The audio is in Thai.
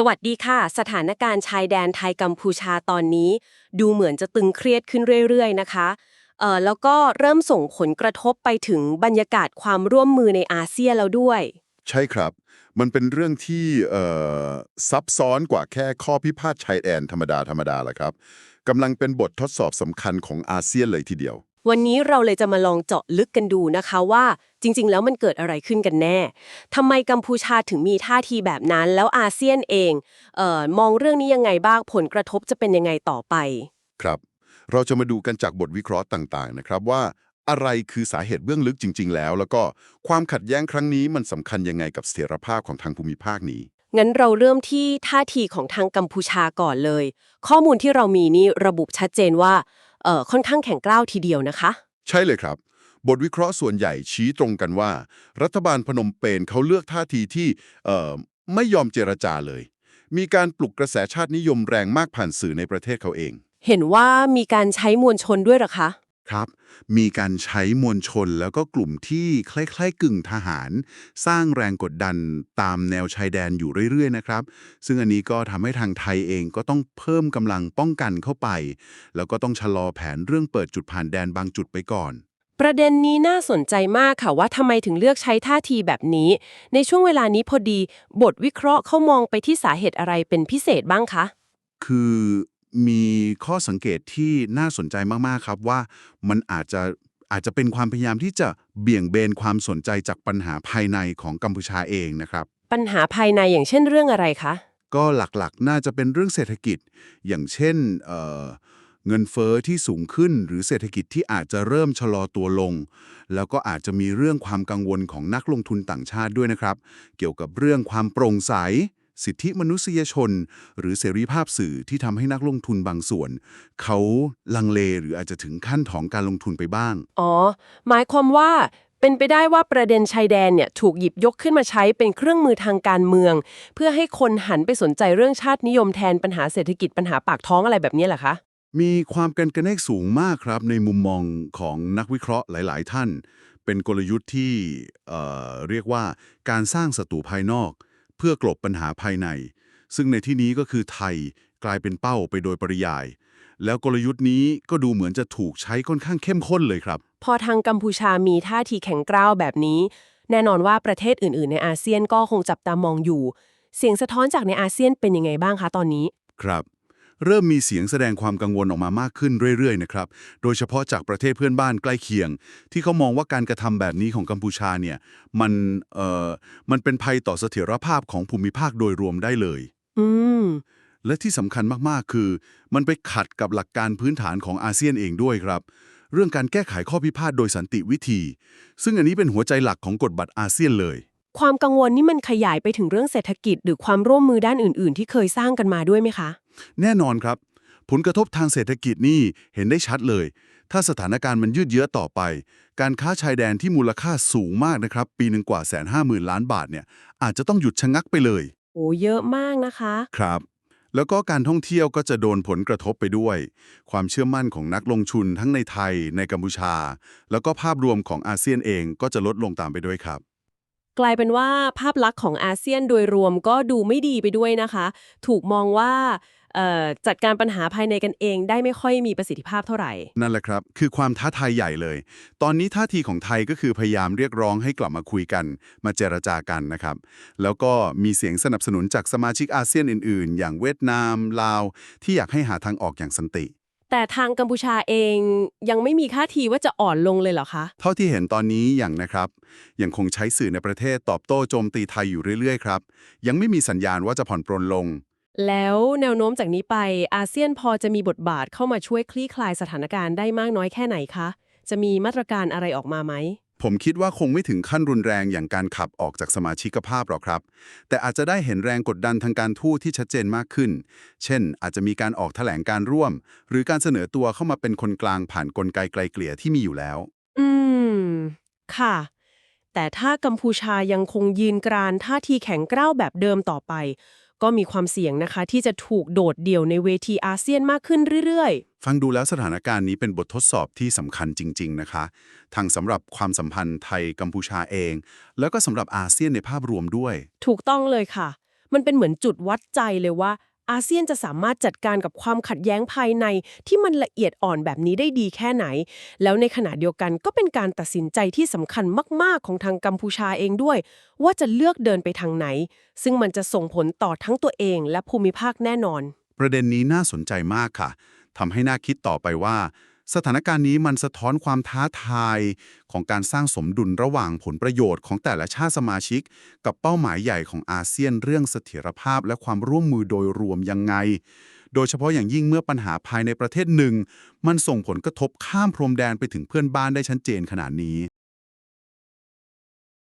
สวัสดีค่ะ สถานการณ์ชายแดนไทยกัมพูชาตอนนี้ ดูเหมือนจะตึงเครียดขึ้นเรื่อยๆนะคะเอ่อแล้วก็เริ่มส่งผลกระทบไปถึงบรรยากาศความร่วมมือในอาเซียนแล้วด้วย ใช่ครับ มันเป็นเรื่องที่เอ่อซับซ้อนกว่าแค่ข้อพิพาทชายแดนธรรมดาธรรมดาแหละครับกำลังเป็นบททดสอบสำคัญของอาเซียนเลยทีเดียว วันนี้เราเลยจะมาลองเจาะลึกกันดูนะคะว่า จริง ๆ แล้วมันเกิดอะไรขึ้นกันแน่ทำไมกัมพูชาถึงมีท่าทีแบบนั้น แล้วอาเซียนเองเอ่อมองเรื่องนี้ยังไงบ้างผลกระทบจะเป็นยังไงต่อไป ครับ เราจะมาดูกันจากบทวิเคราะห์ต่างๆนะครับว่าอะไรคือสาเหตุเบื้องลึกจริง ๆ แล้ว แล้วก็ความขัดแย้งครั้งนี้มันสำคัญยังไงกับเสถียรภาพของทางภูมิภาคนี้ งั้นเราเริ่มที่ท่าทีของทางกัมพูชาก่อนเลย ข้อมูลที่เรามีนี่ระบุชัดเจนว่าเอ่อ ค่อนข้างแข็งกร้าวทีเดียวนะคะ ใช่เลยครับ บทวิเคราะห์ส่วนใหญ่ชี้ตรงกันว่า รัฐบาลพนมเปญเขาเลือกท่าทีที่เอ่อไม่ยอมเจรจาเลย มีการปลุกกระแสชาตินิยมแรงมากผ่านสื่อในประเทศเขาเอง เห็นว่ามีการใช้มวลชนด้วยเหรอคะ ครับ มีการใช้มวลชนแล้วก็กลุ่มที่คล้ายๆกึ่งทหาร สร้างแรงกดดันตามแนวชายแดนอยู่เรื่อยๆนะครับ ซึ่งอันนี้ก็ทำให้ทางไทยเองก็ต้องเพิ่มกำลังป้องกันเข้าไป แล้วก็ต้องชะลอแผนเรื่องเปิดจุดผ่านแดนบางจุดไปก่อน ประเด็นนี้น่าสนใจมากค่ะว่าทำไมถึงเลือกใช้ท่าทีแบบนี้ ในช่วงเวลานี้พอดี บทวิเคราะห์เขามองไปที่สาเหตุอะไรเป็นพิเศษบ้างคะคือ มีข้อสังเกตที่น่าสนใจมากๆครับว่ามันอาจจะอาจจะเป็นความพยายามที่จะเบี่ยงเบนความสนใจจากปัญหาภายในของกัมพูชาเองนะครับ ปัญหาภายในอย่างเช่นเรื่องอะไรคะ ก็หลักๆ น่าจะเป็นเรื่องเศรษฐกิจ อย่างเช่นเอ่อเงินเฟอ้อที่สูงขึ้น หรือเศรษฐกิจที่อาจจะเริ่มชะลอตัวลง แล้วก็อาจจะมีเรื่องความกังวลของนักลงทุนต่างชาติด้วยนะครับ เกี่ยวกับเรื่องความโปร่งใส สิทธิมนุษยชน หรือเสรีภาพสื่อที่ทำให้นักลงทุนบางส่วน เขาลังเลหรืออาจจะถึงขั้นถอนการลงทุนไปบ้าง อ๋อ หมายความว่าเป็นไปได้ว่าประเด็นชายแดนเนี่ยถูกหยิบยกขึ้นมาใช้เป็นเครื่องมือทางการเมือง เพื่อให้คนหันไปสนใจเรื่องชาตินิยมแทนปัญหาเศรษฐกิจปัญหาปากท้องอะไรแบบนี้เหรอคะ มีความกันกระแนกสูงมากครับในมุมมองของนักวิเคราะห์หลาย ๆ ท่าน เป็นกลยุทธ์ที่เอ่อเรียกว่าการสร้างศัตรูภายนอก เพื่อกลบปัญหาภายใน ซึ่งในที่นี้ก็คือไทยกลายเป็นเป้าไปโดยปริยาย แล้วกลยุทธ์นี้ก็ดูเหมือนจะถูกใช้ค่อนข้างเข้มข้นเลยครับ พอทางกัมพูชามีท่าทีแข็งกร้าวแบบนี้ แน่นอนว่าประเทศอื่น ๆ ในอาเซียนก็คงจับตามองอยู่ เสียงสะท้อนจากในอาเซียนเป็นยังไงบ้างคะตอนนี้ ครับ เริ่มมีเสียงแสดงความกังวลออกมามากขึ้นเรื่อยๆนะครับ โดยเฉพาะจากประเทศเพื่อนบ้านใกล้เคียง ที่เขามองว่าการกระทำแบบนี้ของกัมพูชาเนี่ยมันเอ่อมันเป็นภัยต่อเสถียรภาพของภูมิภาคโดยรวมได้เลย อืมและที่สำคัญมากๆ คือ มันไปขัดกับหลักการพื้นฐานของอาเซียนเองด้วยครับ เรื่องการแก้ไขข้อพิพาทโดยสันติวิธี ซึ่งอันนี้เป็นหัวใจหลักของกฎบัตรอาเซียนเลย ความกังวลนี่มันขยายไปถึงเรื่องเศรษฐกิจ หรือความร่วมมือด้านอื่น ๆ ที่เคยสร้างกันมาด้วยไหมคะ แน่นอนครับ ผลกระทบทางเศรษฐกิจนี่เห็นได้ชัดเลย ถ้าสถานการณ์มันยืดเยื้อต่อไป การค้าชายแดนที่มูลค่าสูงมากนะครับ ปีหนึ่งกว่าแสนห้าหมื่นล้านบาทเนี่ยอาจจะต้องหยุดชะงักไปเลยโอ้เยอะมากนะคะ ครับ แล้วก็การท่องเที่ยวก็จะโดนผลกระทบไปด้วย ความเชื่อมั่นของนักลงทุนทั้งในไทยในกัมพูชา แล้วก็ภาพรวมของอาเซียนเองก็จะลดลงตามไปด้วยครับกลายเป็นว่าภาพลักษณ์ของอาเซียนโดยรวมก็ดูไม่ดีไปด้วยนะคะ ถูกมองว่าเอ่อ จัดการปัญหาภายในกันเองได้ไม่ค่อยมีประสิทธิภาพเท่าไหร่ นั่นแหละครับ คือความท้าทายใหญ่เลย ตอนนี้ท่าทีของไทยก็คือพยายามเรียกร้องให้กลับมาคุยกัน มาเจรจากันนะครับ แล้วก็มีเสียงสนับสนุนจากสมาชิกอาเซียนอื่น ๆ อย่างเวียดนาม ลาว ที่อยากให้หาทางออกอย่างสันติแต่ทางกัมพูชาเองยังไม่มีท่าทีว่าจะอ่อนลงเลยเหรอคะ เท่าที่เห็นตอนนี้อย่างนะครับ ยังคงใช้สื่อในประเทศตอบโต้โจมตีไทยอยู่เรื่อยๆครับ ยังไม่มีสัญญาณว่าจะผ่อนปรนลง แล้วแนวโน้มจากนี้ไปอาเซียนพอจะมีบทบาทเข้ามาช่วยคลี่คลายสถานการณ์ได้มากน้อยแค่ไหนคะ จะมีมาตรการอะไรออกมาไหม ผมคิดว่าคงไม่ถึงขั้นรุนแรงอย่างการขับออกจากสมาชิกภาพหรอกครับ แต่อาจจะได้เห็นแรงกดดันทางการทูตที่ชัดเจนมากขึ้น เช่น อาจจะมีการออกแถลงการร่วม หรือการเสนอตัวเข้ามาเป็นคนกลางผ่านกลไกไกลเกลี่ยที่มีอยู่แล้ว อืม ค่ะแต่ถ้ากัมพูชายังคงยืนกรานท่าทีแข็งกร้าวแบบเดิมต่อไป ก็มีความเสี่ยงนะคะที่จะถูกโดดเดี่ยวในเวทีอาเซียนมากขึ้นเรื่อยฟังดูแล้วสถานการณ์นี้เป็นบททดสอบที่สำคัญจริง ๆ นะคะ ทั้งสำหรับความสัมพันธ์ไทยกัมพูชาเอง แล้วก็สำหรับอาเซียนในภาพรวมด้วยๆถูกต้องเลยค่ะ มันเป็นเหมือนจุดวัดใจเลยว่า อาเซียนจะสามารถจัดการกับความขัดแย้งภายในที่มันละเอียดอ่อนแบบนี้ได้ดีแค่ไหน แล้วในขณะเดียวกันก็เป็นการตัดสินใจที่สำคัญมาก ๆ ของทางกัมพูชาเองด้วย ว่าจะเลือกเดินไปทางไหน ซึ่งมันจะส่งผลต่อทั้งตัวเองและภูมิภาคแน่นอน ประเด็นนี้น่าสนใจมากค่ะทำให้น่าคิดต่อไปว่า สถานการณ์นี้มันสะท้อนความท้าทายของการสร้างสมดุลระหว่างผลประโยชน์ของแต่ละชาติสมาชิก กับเป้าหมายใหญ่ของอาเซียนเรื่องเสถียรภาพและความร่วมมือโดยรวมยังไง โดยเฉพาะอย่างยิ่งเมื่อปัญหาภายในประเทศหนึ่ง มันส่งผลกระทบข้ามพรมแดนไปถึงเพื่อนบ้านได้ชัดเจนขนาดนี้